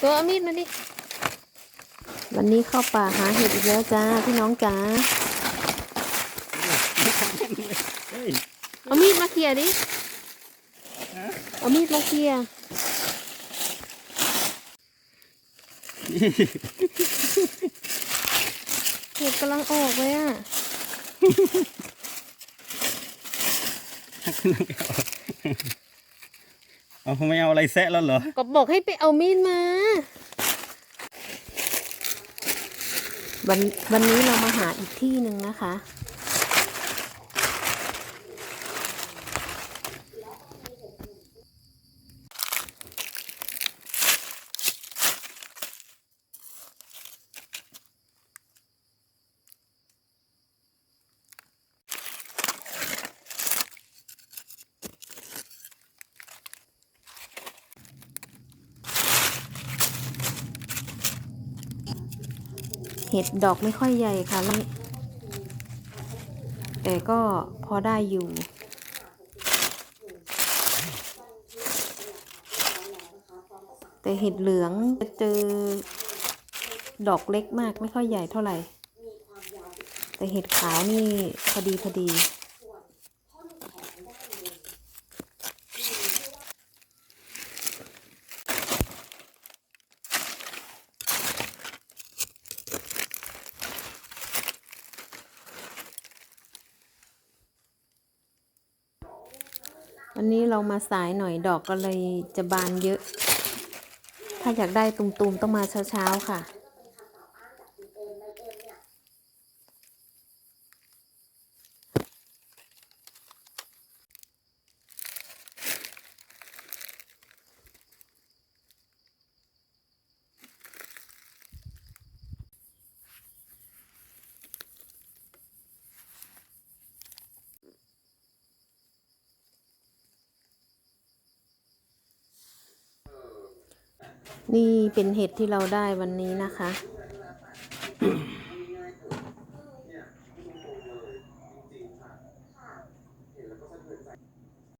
ตัวเอามีดมาดิ วันนี้เข้าป่าหาเห็ดอีกแล้วจ้าพี่น้องจ้าเอามีดมาเคลียดิ เอามีดมาเคลียเห็ดกำลังออกเลยอะ เอาไม่เอาอะไรแซะแล้วเหรอ ก็บอกให้ไปเอามีดมา วันวันนี้เรามาหาอีกที่หนึ่งนะคะ เห็ดดอกไม่ค่อยใหญ่ค่ะนี่แต่ก็พอได้อยู่ แต่เห็ดเหลืองจะเจอดอกเล็กมากไม่ค่อยใหญ่เท่าไหร่ แต่เห็ดขาวนี่พอดีพอดี วันนี้เรามาสายหน่อยดอกก็เลยจะบานเยอะ ถ้าอยากได้ตุ่มๆต้องมาเช้าๆค่ะ นี่เป็นเห็ดที่เราได้วันนี้นะคะ